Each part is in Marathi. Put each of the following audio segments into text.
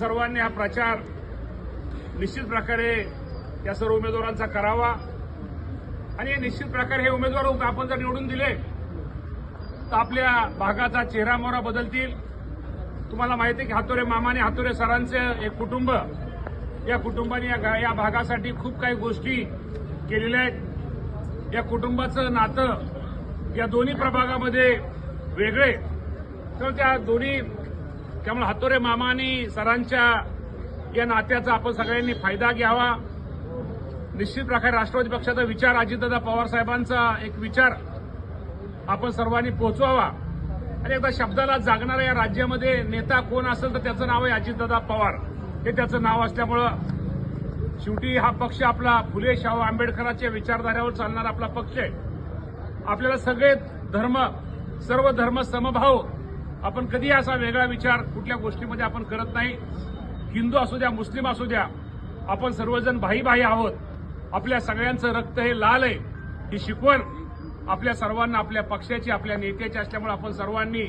सर्वांनी हा प्रचार निश्चित प्रकारे या सर्व उमेदवारांचा करावा. आणि निश्चित प्रकारे हे उमेदवार आपण जर निवडून दिले तर आपल्या भागाचा चेहरा मोहरा बदलतील. तुम्हाला माहिती आहे की हातोरे मामा आणि हातोरे सरांचे एक कुटुंब या कुटुंबाने या या भागासाठी खूप काही गोष्टी केलेल्या आहेत. या कुटुंबाचं नातं या दोन्ही प्रभागामध्ये वेगळे तर त्या दोन्ही त्यामुळे हातोरे मामा आणि सरांच्या या नात्याचा आपण सगळ्यांनी फायदा घ्यावा. निश्चित प्रकारे राष्ट्रवादी पक्षाचा विचार अजितदादा पवार साहेबांचा एक विचार आपण सर्वांनी पोहोचवावा आणि एकदा शब्दाला जागणारा या राज्यामध्ये नेता कोण असेल तर त्याचं नाव आहे अजितदादा पवार. हे त्याचं नाव असल्यामुळं शेवटी हा पक्ष आपला फुले शाहू आंबेडकरांच्या विचारधाऱ्यावर चालणारा आपला पक्ष आहे. आपल्याला सगळे धर्म सर्व धर्म समभाव आपण कधी असा वेगळा विचार कुठल्या गोष्टीमध्ये आपण करत नाही. हिंदू असू द्या मुस्लिम असू द्या आपण सर्वजण भाई भाई आहोत. आपल्या सगळ्यांचं रक्त हे लाल आहे. ही शिकवण आपल्या सर्वांना आपल्या पक्षाची आपल्या नेत्याची असल्यामुळे आपण सर्वांनी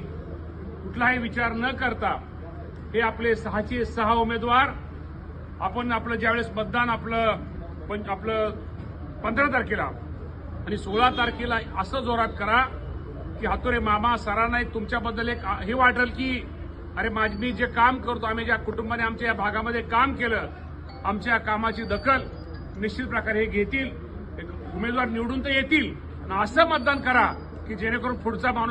कुठलाही विचार न करता हे आपले सहाचे सहा उमेदवार आपण आपलं ज्यावेळेस मतदान आपलं पण आपलं पंधरा तारखेला आणि सोळा तारखेला असं जोरात करा की हातोरे मामा सरांना एक तुमच्याबद्दल एक हे वाटेल की अरे माझ मी जे काम करतो आम्ही ज्या कुटुंबाने आमच्या या भागामध्ये काम केलं आमच्या कामाची दखल निश्चित प्रकारे हे घेतील. एक उमेदवार निवडून तर येतील. आणि असं मतदान करा की जेणेकरून पुढचा माणूस